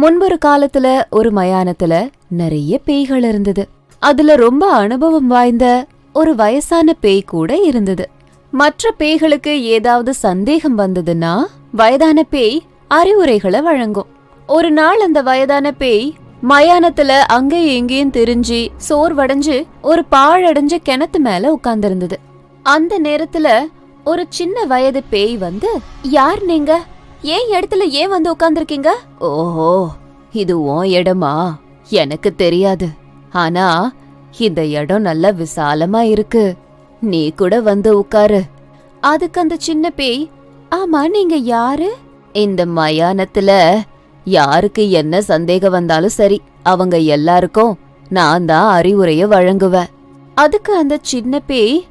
முன்பொரு காலத்துல ஒரு மயானத்துல நிறைய பேய்கள் இருந்தது. அதுல ரொம்ப அனுபவம் வாய்ந்த ஒரு வயசான பேய் கூட இருந்தது. மற்ற பேய்களுக்கு ஏதாவது சந்தேகம் வந்ததுன்னா வயதான பேய் அறிவுரைகளை வழங்கும். ஒரு நாள் அந்த வயதான பேய் மயானத்துல அங்கேயும் இங்கேயும் திரிஞ்சு சோர்வடைஞ்சு ஒரு பாழடைஞ்ச கிணத்து மேல உட்கார்ந்திருந்தது. அந்த நேரத்துல ஒரு சின்ன வயது பேய் வந்து யார் நீங்க? ஏன் இடத்துல ஏன் வந்து உட்கார்ந்திருக்கீங்க? ஓஹோ இது உன் இடமா? எனக்கு தெரியாது. ஆனா இந்த இடம் நல்லா விசாலமா இருக்கு. நீ கூட வந்து உட்காரு. அதுக்கு அந்த சின்ன பேய் ஆமா நீங்க யாரு? இந்த மயானத்துல யாருக்கு என்ன சந்தேகம் வந்தாலும் சரி அவங்க எல்லாருக்கும் நான் தான் அறிவுரைய வழங்குவேன். அதுக்கு அந்த சின்ன பேய்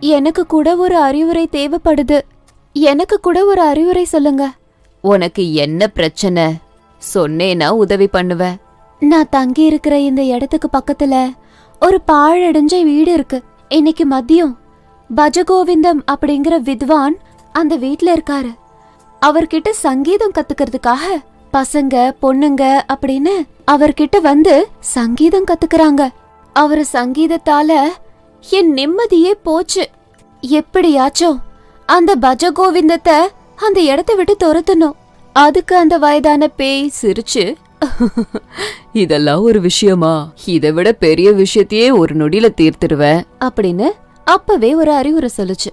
எனக்கு கூட ஒரு அறிவுரை தேவைப்படுது. எனக்கு கூட ஒரு அறிவுரை சொல்லுங்க. உனக்கு என்ன பிரச்சனை? சொன்னேனா உதவி பண்ணுவேன் நான் தங்கி இருக்கிற இந்த இடத்துக்கு பக்கத்துல ஒரு பாழடைஞ்ச வீடு இருக்கு. இன்னைக்கு மதியம் பஜகோவிந்தம் அப்படிங்கிற வித்வான் அந்த வீட்ல இருக்காரு. அவர்கிட்ட சங்கீதம் கத்துக்கிறதுக்காக பசங்க பொண்ணுங்க அப்படின்னு அவர்கிட்ட வந்து சங்கீதம் கத்துக்கறாங்க. அவர் சங்கீதத்தால என் நிம்மதியே போச்சு. எப்படியாச்சும் அந்த பஜ கோவிந்தத்தை அந்த இடத்த விட்டு துரத்தணும். அதுக்கு அந்த வயதான பேய் சிரிச்சு இதெல்லாம் ஒரு விஷயமா? இதை விட பெரிய விஷயத்தையே ஒரு நொடியில தீர்த்துடுவேன். அப்படின்னு அப்பவே ஒரு அறிவுரை சொல்லுச்சு.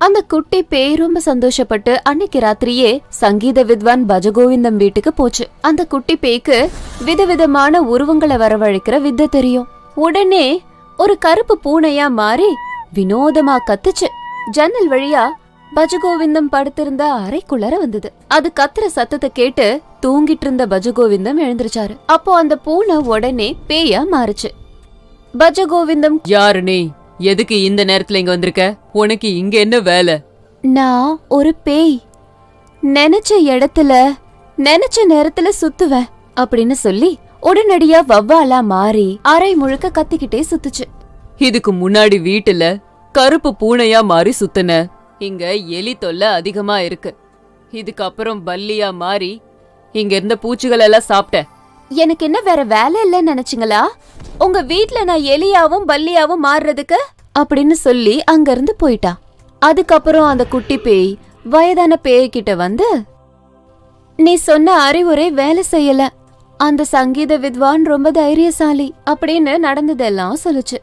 அந்த குட்டி பேய் ரொம்ப சந்தோஷப்பட்டு அன்னைக்கு ராத்திரியே சங்கீத வித்வான் பஜகோவிந்தம் வீட்டுக்கு போச்சு. அந்த குட்டி பேய்க்கு விதவிதமான உருவங்களை வரவழைக்கிற வித்தை தெரியும். உடனே ஒரு கருப்பு பூனையா மாறி வினோதமா கத்துச்சு. ஜன்னல் வழியா பஜகோவிந்தம் படுத்திருந்த அறைக்குள்ளர வந்தது. அது கத்துற சத்தத்தை கேட்டு தூங்கிட்டு இருந்த பஜகோவிந்தம் எழுந்திருச்சாரு. அப்போ அந்த பூனை உடனே பேயா மாறுச்சு. பஜகோவிந்தம் யாரு நீ? எதுக்கு இந்த நேரத்துல இங்க வந்திருக்க? உனக்கு இங்க என்ன வேலை? நான் ஒரு பேய். நினைச்ச இடத்துல நினைச்ச நேரத்துல சுத்துவேன் அப்படின்னு சொல்லி உடனடியா வவ்வாலா மாறி அறை முழுக்க கத்திக்கிட்டே சுத்துச்சு. இதுக்கு முன்னாடி வீட்டுல கருப்பு பூனையா மாறி சுத்தின. இங்க எலி தொல்லை அதிகமா இருக்கு. இதுக்கப்புறம் பல்லியா மாறி இங்க இருந்த பூச்சிகள் எல்லாம் சாப்பிட்டேன். எனக்கு என்ன வேற வேலை இல்லைன்னு நினைச்சிங்களா? உங்க வீட்ல நான் எலியாவும் பல்லியாவும் மாறுறதுக்கு? அப்படின்னு சொல்லி அங்க இருந்து போயிட்டா. அதுக்கப்புறம் அந்த குட்டி பேய் வயதான பேய்கிட்ட வந்து நீ சொன்ன அறிவுரை வேலை செய்யல. அந்த சங்கீத வித்வான் ரொம்ப தைரியசாலி அப்படின்னு நடந்ததெல்லாம் சொல்லுச்சு.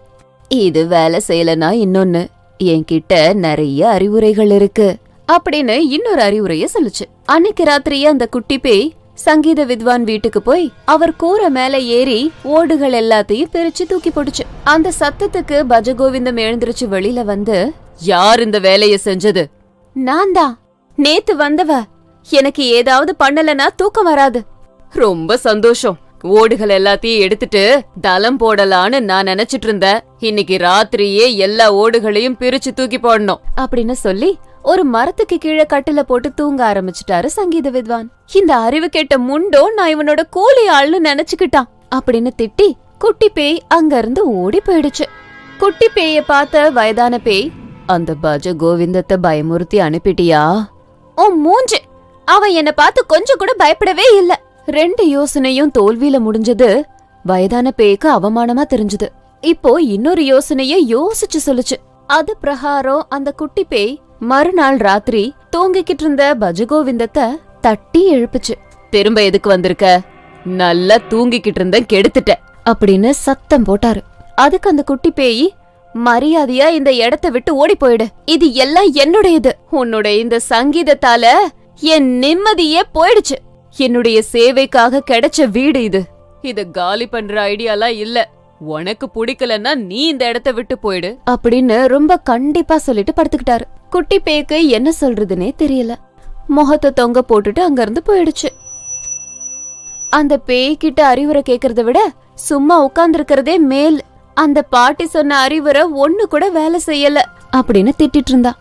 இது வேலை செய்யலனா இன்னொன்னு. என்கிட்ட நிறைய அறிவுரைகள் இருக்கு. அப்படின்னு இன்னொரு அறிவுரைய சொல்லுச்சு. அன்னைக்கு ராத்திரியே அந்த குட்டி பேய் சங்கீத வித்வான் வீட்டுக்கு போய் அவர் கூரை மேல ஏறி ஓடுகள் எல்லாத்தையும் பிரிச்சு தூக்கி போட்டுச்சு. அந்த சத்தத்துக்கு பஜகோவிந்தம் எழுந்திருச்சு வெளியில வந்து யார் இந்த வேலைய செஞ்சது? நான் தான். நேத்து வந்தவ. எனக்கு ஏதாவது பண்ணலனா தூக்கம் வராது. ரொம்ப சந்தோஷம். ஓடுகள் எல்லாத்தையும் எடுத்துட்டு தளம் போடலான்னு நான் நினைச்சிட்டு இருந்தேன். இன்னைக்கு ராத்திரியே எல்லா ஓடுகளையும் பிரிச்சு தூக்கி போடணும். அப்படின்னு சொல்லி ஒரு மரத்துக்கு கீழே கட்டில போட்டு தூங்க ஆரம்பிச்சிட்டாரு சங்கீத வித்வான். இந்த அறிவு கேட்ட முண்டோ நான் இவனோட கூலி ஆள்னு நினைச்சுக்கிட்டான். அப்படின்னு திட்டி குட்டி பேய் அங்க இருந்து ஓடி போயிடுச்சு. குட்டி பேய பார்த்த வயதான பேய் அந்த பஜ கோவிந்தத்தை பயமுறுத்தி அனுப்பிட்டியா? ஓ மூஞ்சு. அவன் என்ன பார்த்து கொஞ்சம் கூட பயப்படவே இல்ல. ரெண்டு யோசனையும் தோல்வியில முடிஞ்சது. வயதான பேய்க்கு அவமானமா தெரிஞ்சது. இப்போ இன்னொரு யோசனைய யோசிச்சு சொல்லுச்சு. அது பிரகாரம் அந்த குட்டி பேய் மறுநாள் ராத்திரி தூங்கிக்கிட்டு இருந்த பஜகோவிந்தத்தை தட்டி எழுப்புச்சு. திரும்ப எதுக்கு வந்திருக்க? நல்லா தூங்கிக்கிட்டு இருந்தேன் கெடுத்துட்ட. அப்படின்னு சத்தம் போட்டாரு. அதுக்கு அந்த குட்டி பேய் மரியாதையா இந்த இடத்த விட்டு ஓடி போயிடு. இது எல்லாம் என்னுடையது. உன்னுடைய இந்த சங்கீதத்தால என் நிம்மதியே போயிடுச்சு. என்னுடைய சேவைக்காக கிடைச்ச வீடு இது. இத காலி பண்ற ஐடியாலாம் இல்ல. உனக்கு பிடிக்கலன்னா நீ இந்த இடத்த விட்டு போயிடு. அப்படின்னு ரொம்ப கண்டிப்பா சொல்லிட்டு படுத்துக்கிட்டாரு. குட்டி பேய்க்கு என்ன சொல்றதுனே தெரியல. முகத்தை தொங்க போட்டுட்டு அங்கிருந்து போயிடுச்சு. அந்த பேய்கிட்ட அறிவுரை கேக்குறத விட சும்மா உட்கார்ந்திருக்கிறதே மேல். அந்த பாட்டி சொன்ன அறிவுரை ஒண்ணு கூட வேலை செய்யல. அப்படின்னு திட்டிட்டு இருந்தா.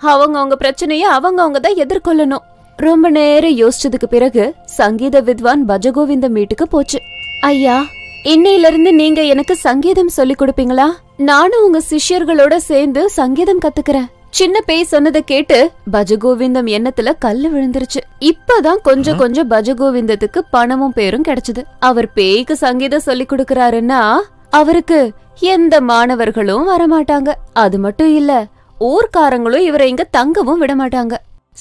அவங்க அவங்க பிரச்சனைய அவங்க அவங்க தான் எதிர்கொள்ளணும். ரொம்ப நேரம் யோசிச்சதுக்கு பிறகு சங்கீத வித்வான் பஜகோவிந்தம் வீட்டுக்கு போச்சு. ஐயா இன்னையில இருந்து நீங்க எனக்கு சங்கீதம் சொல்லி கொடுப்பீங்களா? நானும் உங்க சிஷ்யர்களோட சேர்ந்து சங்கீதம் கத்துக்கிறேன். சின்ன பேய் சொன்னதை கேட்டு பஜகோவிந்தம் எண்ணத்துல கல்லு விழுந்துருச்சு. இப்பதான் கொஞ்சம் கொஞ்சம் பஜகோவிந்தத்துக்கு பணமும் பேரும் கிடைச்சது. அவர் பேய்க்கு சங்கீதம் சொல்லி கொடுக்கறாருன்னா அவருக்கு எந்த மாணவர்களும் வரமாட்டாங்க. அது மட்டும் இல்ல ஊர்க்காரங்களும் இவரை இங்க தங்கவும் விட மாட்டாங்க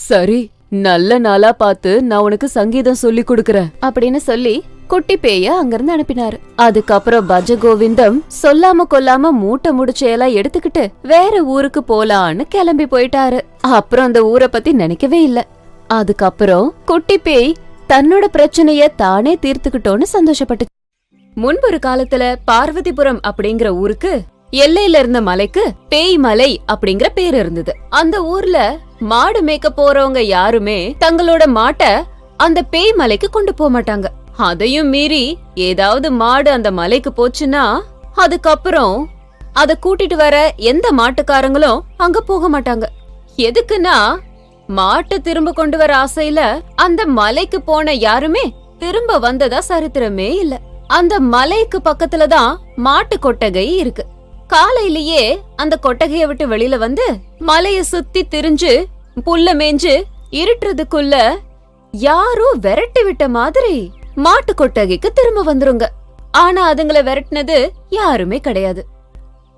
சரி நல்ல நாளா பார்த்து நான் உனக்கு சங்கீதம் சொல்லி கொடுக்கறேன். அப்படின்னு சொல்லி குட்டி பேய அங்கிருந்து அனுப்பினாரு. அதுக்கப்புறம் பஜகோவிந்தம் சொல்லாம கொல்லாம மூட்டை முடிச்சையெல்லாம் எடுத்துக்கிட்டு வேற ஊருக்கு போலான்னு கிளம்பி போயிட்டாரு. அப்புறம் அந்த ஊரை பத்தி நினைக்கவே இல்ல. அதுக்கப்புறம் குட்டி பேய் தன்னோட பிரச்சனைய தானே தீர்த்துக்கிட்டோன்னு சந்தோஷப்பட்டு முன்பொரு காலத்துல பார்வதிபுரம் அப்படிங்கிற ஊருக்கு எல்லையில இருந்த மலைக்கு பேய் மலை அப்படிங்கிற பேர் இருந்தது. அந்த ஊர்ல மாடு மேய்க்க போறவங்க யாருமே தங்களோட மாட்டை அந்த பேய் மலைக்கு கொண்டு போக மாட்டாங்க. அதையும் மீறி ஏதாவது மாடு அந்த மலைக்கு போச்சுன்னா அதுக்கப்புறம் அத கூட்டிட்டு வர எந்த மாட்டுக்காரங்களும் அங்க போக மாட்டாங்க. எதுக்குன்னா மாட்டை திரும்ப கொண்டு வர ஆசையில அந்த மலைக்கு போன யாருமே திரும்ப வந்ததா சரித்திரமே இல்ல. அந்த மலைக்கு பக்கத்துல தான் மாட்டு கொட்டகை இருக்கு. காலையிலேயே அந்த கொட்டகைய விட்டு வெளியில வந்து மலைய சுத்தி திரிஞ்சு புல்ல மேஞ்சு இருட்டுறதுக்குள்ள யாரோ விரட்டி விட்ட மாதிரி மாட்டு கொட்டகைக்கு திரும்ப வந்துருங்க. ஆனா அதுங்கள விரட்டினது யாருமே கிடையாது.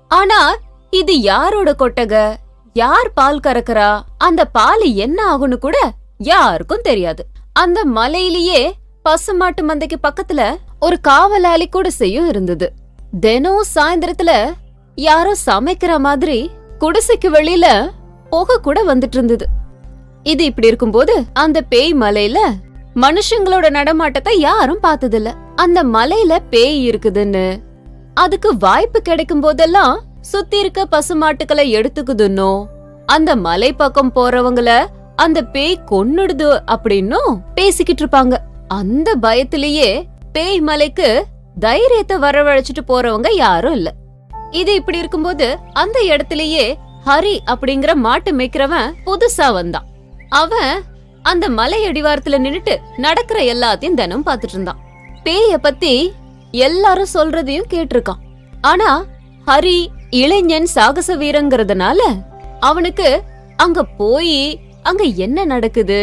ஆனா இது யாரோட கொட்டகை? யார் பால் கறக்குறா? அந்த பால் என்ன ஆகும்னு கூட யாருக்கும் தெரியாது. அந்த மலையிலேயே பசுமாட்டு மந்தைக்கு பக்கத்துல ஒரு காவலாளி குடிசையும் இருந்தது. தினம் சாயந்தரத்துல யாரோ சமைக்கிற மாதிரி குடிசைக்கு வெளியில புகை கூட வந்துட்டு இருந்தது. இது இப்படி இருக்கும்போது அந்த பேய் மலையில மனுஷங்களோட நடமாட்டத்தை யாரும் பார்த்ததில்ல. அந்த மலையில பேய் இருக்குதுன்னு அதுக்கு வாய்ப்பு கிடைக்கும் போதெல்லாம் சுத்தி இருக்க பசுமாட்டுக்களை எடுத்துக்குதுன்னோ அந்த மலை பக்கம் போறவங்கள அந்த பேய் கொன்னுடுது அப்படின்னும் பேசிக்கிட்டு இருப்பாங்க. அந்த பயத்திலேயே பேய் மலைக்கு தைரியத்தை வரவழைச்சிட்டு போறவங்க யாரும் இல்லை. இது இப்படி இருக்கும்போது அந்த இடத்திலேயே ஹரி அப்படிங்கிற மாட்டு மேய்க்கிறவன் புதுசா வந்தான். அவன் அந்த மலை அடிவாரத்துல நின்னுட்டு நடக்கிற எல்லாத்தையும் தினம் பாத்துட்டு இருந்தான். பேய பத்தி எல்லாரும் சொல்றதையும் கேட்டிருக்கான். ஆனா ஹரி இளைஞன் சாகச வீரங்கிறதுனால அவனுக்கு அங்க போய் அங்க என்ன நடக்குது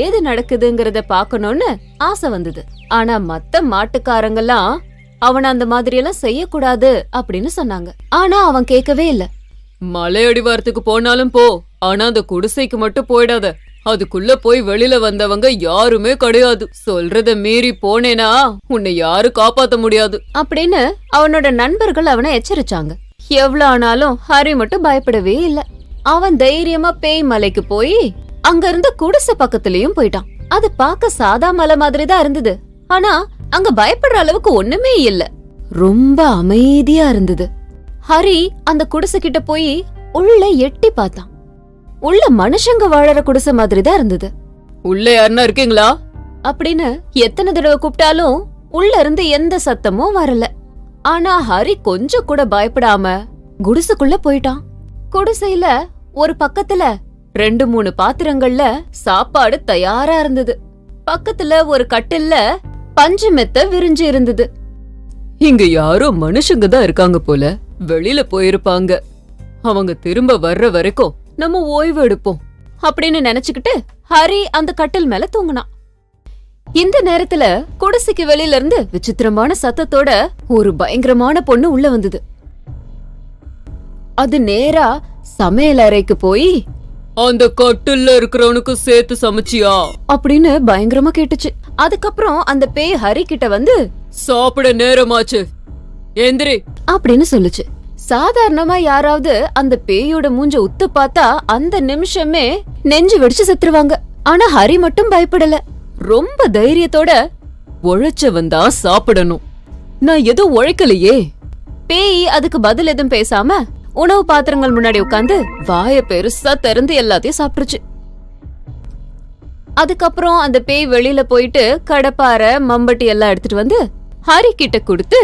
ஏது நடக்குதுங்கறத பாக்கணும்னு ஆசை வந்தது. ஆனா மத்த மாட்டுக்காரங்கெல்லாம் அவன அந்த மாதிரி எல்லாம் செய்யக்கூடாது அப்படின்னு சொன்னாங்க. ஆனா அவன் கேட்கவே இல்ல. மலை அடிவாரத்துக்கு போனாலும் போ. ஆனா அந்த குடிசைக்கு மட்டும் போயிடாத. அதுக்குள்ள போய் வெளியில வந்தவங்க யாருமே கிடையாது. சொல்றத மீறி போனேனா உன்னை யாரும் காப்பாத்த முடியாது. அப்படின்னு அவனோட நண்பர்கள் அவனை எச்சரிச்சாங்க. எவ்வளவு ஆனாலும் ஹரி மட்டும் பயப்படவே இல்ல. அவன் தைரியமா பேய் மலைக்கு போய் அங்க இருந்த குடிசை பக்கத்துலயும் போயிட்டான். அது பார்க்க சாதா மலை மாதிரி தான் இருந்தது. ஆனா அங்க பயப்படுற அளவுக்கு ஒண்ணுமே இல்ல. ரொம்ப அமைதியா இருந்தது. ஹரி அந்த குடிசை கிட்ட போய் உள்ள எட்டி பார்த்தான். உள்ள மனுஷங்க வாழற குடிசை மாதிரி தான் இருந்தது. உள்ள யாருன்னா இருக்கீங்களா? அப்படின்னு எத்தனை தடவை கூப்பிட்டாலும் உள்ள இருந்து எந்த சத்தமும் வரல. ஆனா ஹரி கொஞ்சம் கூட பயப்படாம குடிசைக்குள்ள போயிட்டான். குடிசையில ஒரு பக்கத்துல ரெண்டு மூணு பாத்திரங்கள்ல சாப்பாடு தயாரா இருந்தது. பக்கத்துல ஒரு கட்டில்ல பஞ்சு மெத்த விரிஞ்சு இருந்தது. இங்க யாரோ மனுஷங்க தான் இருக்காங்க போல. வெளியில போயிருப்பாங்க. அவங்க திரும்ப வர்ற வரைக்கும் நம்ம ஓய்வு எடுப்போம். அப்படின்னு நினைச்சுக்கிட்டு ஹரி அந்த கட்டில் மேல தூங்குனான் இந்த நேரத்துல குடிசைக்கு வெளியில இருந்து விசித்திரமான சத்தத்தோட ஒரு பயங்கரமான பொண்ணு உள்ள வந்தது. அது நேரா சமையல் அறைக்கு போய் அந்த கட்டில்ல இருக்கிறவனுக்கு சேர்த்து சமைச்சியா? அப்படின்னு பயங்கரமா கேட்டுச்சு. அதுக்கப்புறம் அந்த பேய் ஹரி கிட்ட வந்து சாப்பிட நேரமாச்சு. எந்திரி. அப்படின்னு சொல்லுச்சு. சாதாரணமா யாராவது அந்த பேயோட மூஞ்ச உத்து பார்த்தா அந்த நிமிஷமே நெஞ்சு வெடிச்சு செத்துருவாங்க. ஆனா ஹரி மட்டும் பயப்படல. ரொம்ப தைரியத்தோட உழைச்சவன் தான் சாப்பிடணும். நான் எதுவும் உழைக்கலையே. பேய் அதுக்கு பதில் எதுவும் பேசாம உணவு பாத்திரங்கள் முன்னாடி உட்காந்து வாய பெருசா திறந்து எல்லாத்தையும் சாப்பிட்டுருச்சு. அதுக்கப்புறம் அந்த பேய் வெளியில போயிட்டு கடப்பார மம்பட்டி எல்லாம் எடுத்துட்டு வந்து ஹரி கிட்ட கொடுத்து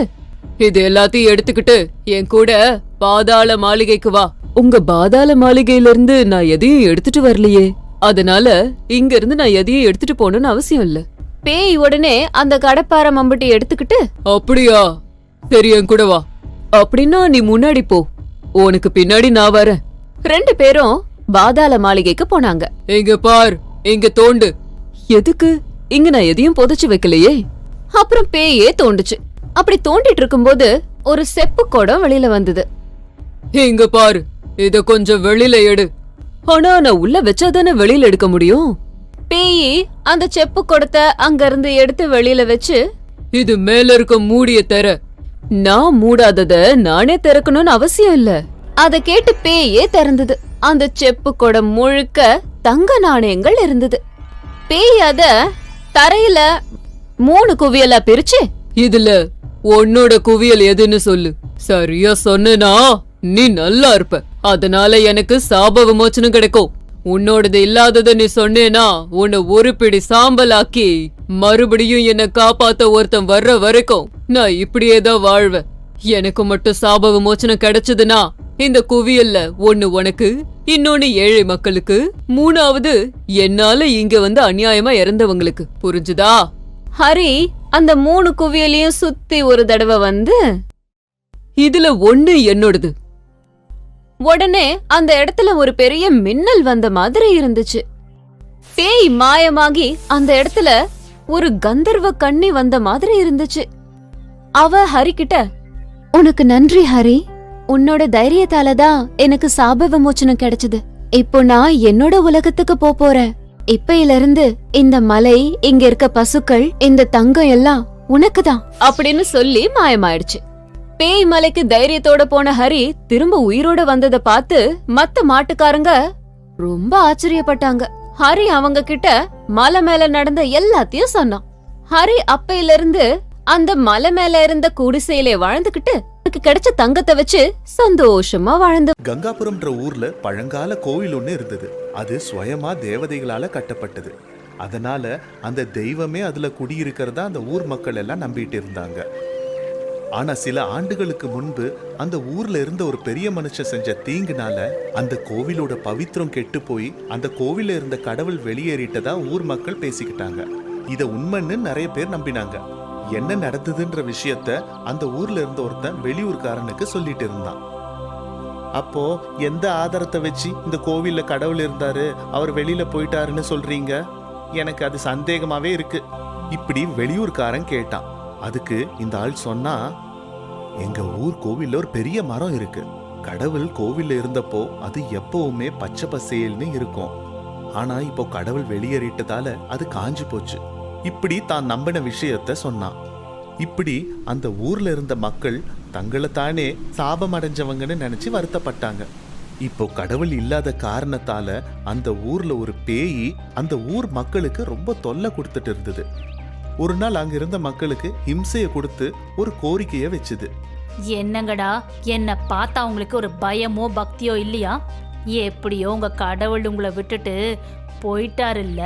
இது எல்லாத்தையும் எடுத்துக்கிட்டு என் கூட பாதாள மாளிகைக்கு வா. உங்க பாதாள மாளிகையில இருந்து நான் எதையும் எடுத்துட்டு வரலையே. அதனால இங்க இருந்து நான் எதையும் எடுத்துட்டு போகணும்னு அவசியம் இல்ல. பேய் உடனே அந்த கடப்பார மம்பட்டி எடுத்துக்கிட்டு அப்படியா? சரி என் கூட வா. அப்படின்னா நீ முன்னாடி போ. உனக்கு பின்னாடி நான் வரேன். ரெண்டு பேரும் பாதாள மாளிகைக்கு போனாங்க. இங்க பார். இங்க தோண்டு. எதுக்கு? இங்க நான் எதையும் புதைச்சு வைக்கலையே. அப்புறம் பேயே தோண்டுச்சு. அப்படி தோண்டிட்டு இருக்கும்போது ஒரு செப்பு குடம் வெளியில வந்தது. இங்க பாரு இத கொஞ்சம் வெளியில எடு. ஆனா நான் உள்ள வச்சாதானே வெளியில எடுக்க முடியும்? பேயி அந்த செப்பு குடத்தை அங்க இருந்து எடுத்து வெளியில வச்சு இது மேல இருக்க மூடிய தர. நான் மூடாதத நானே திறக்கணும்னு அவசியம் இல்ல. அத கேட்டு பேயே திறந்தது. அந்த செப்பு குடம் முழுக்க தங்க நாணயங்கள் இருந்தது. பேய் அத தரையில மூணு குவியலா பிரிச்சு இதுல உன்னோட குவியல் எதுன்னு சொல்லு. சரியா சொன்னா நீ நல்லா இருப்ப. அதனால எனக்கு சாப விமோச்சனம் கிடைக்கும். உன்னோடது இல்லாதத நீ சொன்னேனா? உன்னை ஒரு பிடி சாம்பலாக்கி மறுபடியும் என்ன காப்பாத்த ஒருத்தன் வர்ற வரைக்கும் நான் இப்படியே தான் வாழ்வேன். எனக்கு மட்டும் சாப விமோச்சனம் கிடைச்சதுன்னா இந்த குவியல்ல ஒண்ணு உனக்கு இன்னொன்னு ஏழை மக்களுக்கு மூணாவது என்னால இங்க வந்து அநியாயமா இறந்தவங்களுக்கு. புரிஞ்சுதா? ஹரி அந்த மூணு குவியலையும் சுத்தி ஒரு தடவை வந்து இதுல ஒண்ணு என்னோடது. உடனே அந்த இடத்துல ஒரு பெரிய மின்னல் வந்த மாதிரி இருந்துச்சு. பேய் மாயமாகி அந்த இடத்துல ஒரு கந்தர்வ கண்ணி வந்த மாதிரி இருந்துச்சு. அவ ஹரி கிட்ட உனக்கு நன்றி ஹரி. உன்னோட தைரியத்தால தான் எனக்கு சாப விமோச்சனம் கிடைச்சது. இப்போ நான் என்னோட உலகத்துக்கு போ போறேன். இப்பையில இருந்து இந்த மலை இங்க இருக்க பசுக்கள் இந்த தங்கம் எல்லாம் உனக்கு தான் அப்படின்னு சொல்லி மாயமாயிடுச்சு. பேய் மலைக்கு தைரியத்தோட போன ஹரி திரும்ப உயிரோட வந்தத பார்த்து மத்த மாட்டுக்காரங்க ரொம்ப ஆச்சரியப்பட்டாங்க. ஹரி அவங்க கிட்ட மலை மேல நடந்த எல்லாத்தையும் சொன்னான். ஹரி அப்பையில இருந்து அந்த மலை மேல இருந்த குடிசையிலே வாழ்ந்துகிட்டு அவனுக்கு கிடைச்ச தங்கத்தை வச்சு சந்தோஷமா வாழ்ந்து கங்காபுரம்ன்ற ஊர்ல பழங்கால கோவில் ஒன்று இருந்தது. அது சுயமா தேவதைகளால கட்டப்பட்டது. அதனால அந்த தெய்வமே அதுல குடியிருக்கிறதா அந்த ஊர் மக்கள் எல்லாம் நம்பிட்டு இருந்தாங்க. ஆனா சில ஆண்டுகளுக்கு முன்பு அந்த ஊர்ல இருந்த ஒரு பெரிய மனுஷன் செஞ்ச தீங்குனால அந்த கோவிலோட பவித்திரம் கெட்டு போய் அந்த கோவில இருந்த கடவுள் வெளியேறிட்டதா ஊர் மக்கள் பேசிக்கிட்டாங்க. இத உண்மைன்னு நிறைய பேர் நம்பினாங்க. என்ன நடந்ததுன்ற விஷயத்த அந்த ஊர்ல இருந்த ஒருத்தன் வெளியூர்காரனுக்கு சொல்லிட்டு இருந்தான். அப்போ எந்த ஆதாரத்தை வச்சு இந்த கோவில்ல கடவுள் இருந்தாரு? அவர் வெளியில போயிட்டாருன்னு சொல்றீங்க? எனக்கு அது சந்தேகமாவே இருக்கு. இப்படி வெளியூர்காரன் கேட்டான். அதுக்கு இந்த ஆள் சொன்னா எங்க ஊர் கோவில்ல ஒரு பெரிய மரம் இருக்கு. கடவுள் கோவில்ல இருந்தப்போ அது எப்பவுமே பச்சை பசேல்னு இருக்கும். ஆனா இப்போ கடவுள் வெளியேறிட்டதால அது காஞ்சு போச்சு. இப்படி தான் நம்பின விஷயத்த சொன்னான். இப்படி அந்த ஊர்ல இருந்த மக்கள் தங்களை தானே சாபம் அடைஞ்சவங்கன்னு நினைச்சு வருத்தப்பட்டாங்க. இப்போ கடவுள் இல்லாத காரணத்தால அந்த ஊர்ல ஒரு பேய் அந்த ஊர் மக்களுக்கு ரொம்ப தொல்லை கொடுத்துட்டு இருந்தது. ஒரு நாள் அங்க இருந்த மக்களுக்கு ஹிம்சையை கொடுத்து ஒரு கோரிக்கையை வச்சுது. என்னங்கடா என்ன பார்த்தா உங்களுக்கு ஒரு பயமோ பக்தியோ இல்லையா? எப்படியோ உங்க கடவுள் உங்களை விட்டுட்டு போயிட்டாருல்ல?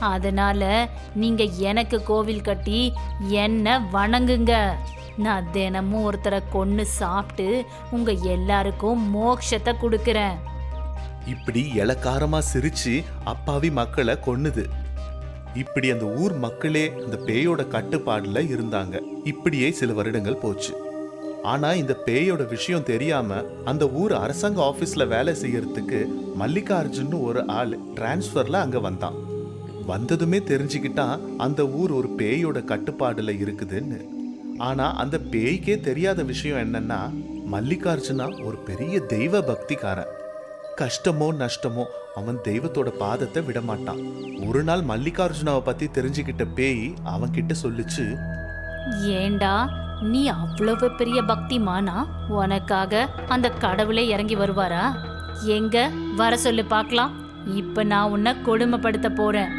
அதனால நீங்க எனக்கு கோவில் கட்டி என்ன வணங்குங்க. நான் தினமும் ஒருத்தரை கொன்று சாப்பிட்டு உங்க எல்லாருக்கும் மோட்சத்தை கொடுக்கறேன். இப்படி இலக்காரமா சிரிச்சு அப்பாவி மக்களை கொன்னுது. இப்படி அந்த ஊர் மக்களே அந்த பேயோட கட்டுப்பாடுல இருந்தாங்க. இப்படியே சில வருடங்கள் போச்சு. ஆனா இந்த பேயோட விஷயம் தெரியாம அந்த ஊர் அரசாங்க ஆபீஸ்ல வேலை செய்யறதுக்கு மல்லிகார்ஜுன்னு ஒரு ஆள் டிரான்ஸ்ஃபர்ல அங்க வந்தான். வந்ததுமே தெரிஞ்சுக்கிட்டா அந்த ஊர் ஒரு பேயோட கட்டுப்பாடுல இருக்குதுன்னு. ஆனா அந்த பேய்க்கே தெரியாத விஷயம் என்னன்னா மல்லிகார்ஜுனா ஒரு பெரிய தெய்வ பக்திக்காரன். கஷ்டமோ நஷ்டமோ அவன் தெய்வத்தோட பாதத்தை விடமாட்டான். ஒரு நாள் மல்லிகார்ஜுனாவை பத்தி தெரிஞ்சுக்கிட்ட பேய் அவன் கிட்ட சொல்லுச்சு ஏண்டா நீ அவ்வளவு பெரிய பக்திமானா? உனக்காக அந்த கடவுளே இறங்கி வருவாரா? எங்க? வர சொல்லு பார்க்கலாம். இப்ப நான் உன்னை கொடுமைப்படுத்த போறேன்.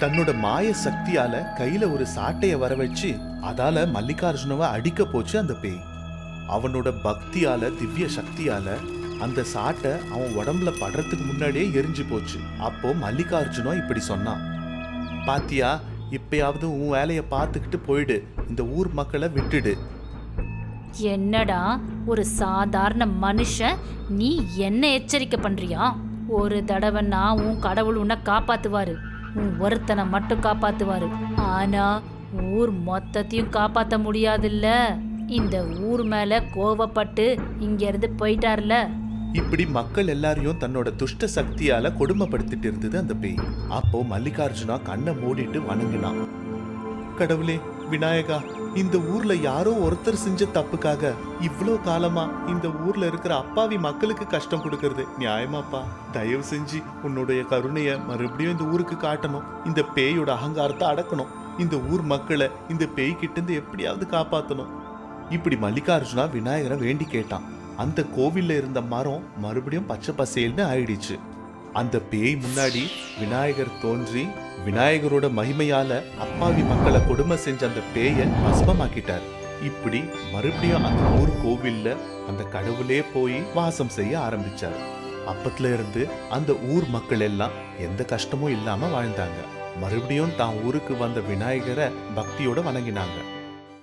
தன்னோட மாய சக்தியால கையில ஒரு சாட்டைய வர வச்சு அதால மல்லிகார்ஜுனவை அடிக்க போச்சு அந்த பேய். அவனோட பக்தியால திவ்ய சக்தியால அந்த சாட்டை அவன் உடம்புல படுறதுக்கு முன்னாடியே எரிஞ்சு போச்சு. அப்போ மல்லிகார்ஜுனம் இப்படி சொன்னான். பாத்தியா இப்பயாவது உன் வேலையை பார்த்துக்கிட்டு போயிடு. இந்த ஊர் மக்களை விட்டுடு. என்னடா ஒரு சாதாரண மனுஷன்? நீ என்ன எச்சரிக்கை பண்றியா? ஒரு தடவை நான் உன் கடவுள் உன்னை காப்பாத்துவாரு. உன் ஒருத்தனை மட்டும் காப்பாத்துவாரு. ஆனா ஊர் மொத்தத்தையும் காப்பாத்த முடியாதுல்ல. இந்த ஊர் மேல கோவப்பட்டு இங்க இருந்து போயிட்டார்ல. இப்படி மக்கள் எல்லாரையும் தன்னோட துஷ்ட சக்தியால கொடுமைப்படுத்திட்டு இருந்தது அந்த பேய். அப்போ மல்லிகார்ஜுனா கண்ணை மூடிட்டு வணங்கினான். கடவுளே விநாயகா இந்த ஊர்ல யாரோ ஒருத்தர் செஞ்ச தப்புக்காக இவ்வளோ காலமா இந்த ஊர்ல இருக்கிற அப்பாவி மக்களுக்கு கஷ்டம் கொடுக்கறது. நியாயமாப்பா. தயவு செஞ்சு உன்னுடைய கருணைய மறுபடியும் இந்த ஊருக்கு காட்டணும். இந்த பேயோட அகங்காரத்தை அடக்கணும். இந்த ஊர் மக்களை இந்த பேய் கிட்ட இருந்து எப்படியாவது காப்பாத்தணும். இப்படி மல்லிகார்ஜுனா விநாயகரை வேண்டி கேட்டான். அந்த கோவில்ல இருந்த மரம் மறுபடியும் பச்சை பசேல்னு ஆயிடுச்சு. அந்த பேய் முன்னாடி விநாயகர் தோன்றி விநாயகரோட மகிமையால அப்பாவி மக்களை கொடுமை செஞ்ச அந்த பேயை பஸ்மமாக்கிட்டார் இப்படி மறுபடியும் அந்த ஊர் கோவில்ல அந்த கடவுளே போய் வாசம் செய்ய ஆரம்பிச்சார். அப்பத்துல இருந்து அந்த ஊர் மக்கள் எல்லாம் எந்த கஷ்டமும் இல்லாம வாழ்ந்தாங்க. மறுபடியும் தான் ஊருக்கு வந்த விநாயகரை பக்தியோட வணங்கினாங்க.